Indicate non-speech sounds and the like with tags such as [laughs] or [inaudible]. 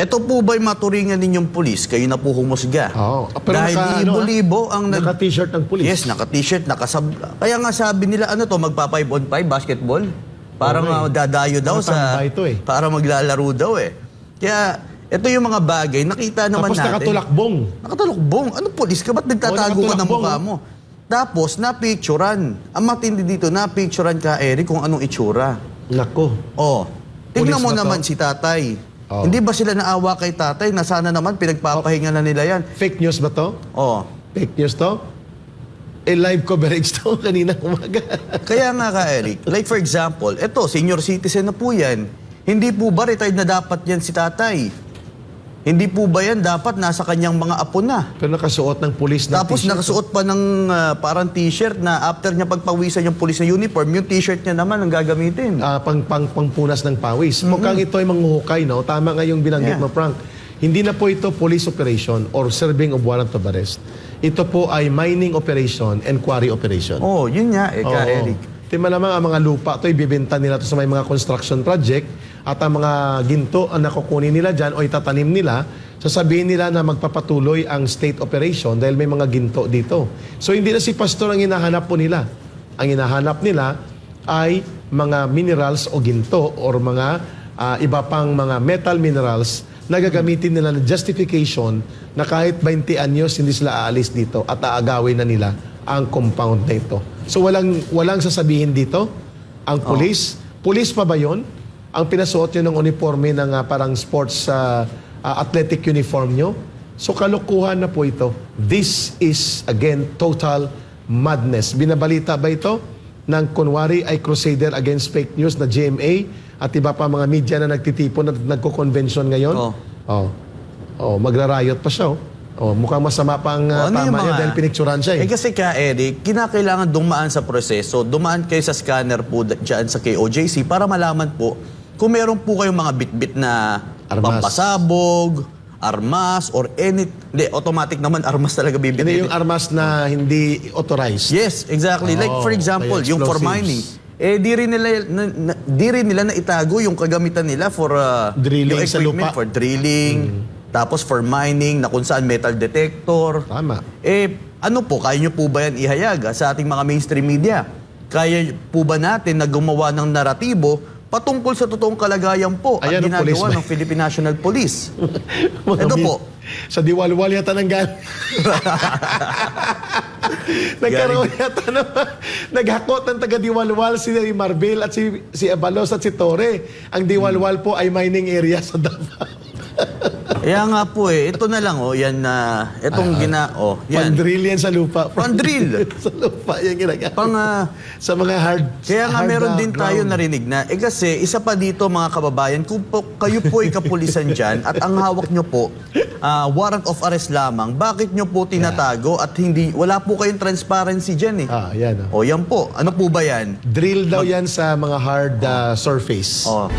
Ito po ba'y maturingan ninyong pulis? Kayo na po humusga. Oo. Pero Dahil naka, ano, libo-libo ang nag... Naka-t-shirt ng pulis. Yes, naka-t-shirt, nakasab... Kaya nga sabi nila, ano to, magpa 5 on 5 basketball? Parang Okay. uh, dadayo daw sa... Nakatambay to eh. Para maglalaro daw eh. Kaya, ito yung mga bagay, nakita naman Tapos natin. nakatulakbong. Nakatulakbong. Ano pulis ka? Ba't nagtatago ka ng mukha oh. mo? Tapos, napicturan. Ang matindi dito, napicturan ka, Eric, kung anong itsura. Nako. Oh, tingnan Pulis mo to? naman si tatay. Oh. Hindi ba sila naawa kay tatay na sana naman pinagpapahinga na nila yan? Fake news ba to? Oh, Fake news to? Eh, live coverage to [laughs] kanina umaga. kaya nga ka, Eric. Like for example, eto, senior citizen na po yan. Hindi po ba retired na dapat yan si tatay? Hindi po ba yan dapat nasa kanyang mga apo na? Pero nakasuot ng pulis na Tapos t-shirt. nakasuot pa ng ah, parang t-shirt na after niya pagpawisan yung police na uniform, yung t-shirt niya naman ang gagamitin. Ah, pang, pang, pangpunas ng pawis. Mukhang ito ay manghuhukay, no? Tama nga yung binanggit Yeah. mo, Frank. Hindi na po ito police operation or serving of warrant of arrest. Ito po ay mining operation and quarry operation. Oh, yun nga, eh, ka. Eric. Di malamang ang mga lupa to ibibenta nila to sa may mga construction project at ang mga ginto ang nakukunin nila dyan o itatanim nila, sasabihin nila na magpapatuloy ang state operation dahil may mga ginto dito. So hindi na si pastor ang hinahanap po nila. Ang hinahanap nila ay mga minerals o ginto or mga ah, iba pang mga metal minerals na gagamitin nila na justification na kahit 20 anyos hindi sila aalis dito at aagawin na nila ang compound na ito. So walang walang sasabihin dito ang police. Police pa ba 'yon? Ang pinasuot nyo ng uniforme ng ah, parang sports ah, ah, athletic uniform nyo? So kalokohan na po ito. This is again total madness. Binabalita ba ito ng kunwari ay crusader against fake news na GMA at iba pa mga media na nagtitipon at nagko-convention ngayon? Oh. Oh. Oh, magrarayot pa siya. Oh. Oh, mukhang masama pa ang uh, ano tama niya dahil pinicturan siya eh. Eh kasi ka, Eric, kinakailangan dumaan sa proseso. Dumaan kayo sa scanner po dyan sa KOJC para malaman po kung meron po kayong mga bit-bit na Armas. pampasabog, armas, or any... Hindi, automatic naman armas talaga Hindi bibit. yung armas na hindi authorized. Yes, exactly. like Oo, for example, kaya yung for mining. Eh, di rin nila, na, na- di rin nila na itago yung kagamitan nila for uh, Drilling yung sa lupa. for drilling, tapos for mining, na kung saan metal detector. Tama. Eh, ano po, kaya nyo po ba yan ihayag ah, sa ating mga mainstream media? Kaya po ba natin na gumawa ng naratibo patungkol sa totoong kalagayan po Ayan at ginagawa ng Philippine National Police? [laughs] Ito po. Sa diwalwal yata ng gal. [laughs] [laughs] Nagkaroon yata na [laughs] naghakot ng taga diwalwal si Marbil at si si Abalos at si Torre. Ang diwalwal po ay mining area sa Davao. Kaya nga po eh, ito na lang oh, yan na, itong gina, oh, yan. Pandrill yan sa lupa. Pandrill. [laughs] sa lupa yan ginagawa. Pang, ah, sa mga hard Kaya nga hard, meron din tayo narinig na, eh kasi isa pa dito mga kababayan, kung po, kayo po ay kapulisan [laughs] dyan at ang hawak nyo po, ah, warrant of arrest lamang, bakit nyo po tinatago at hindi, wala po kayong transparency dyan eh. Ah, yan. Oh. O yan po, ano po ba yan? Drill daw yan sa mga hard uh, surface. O,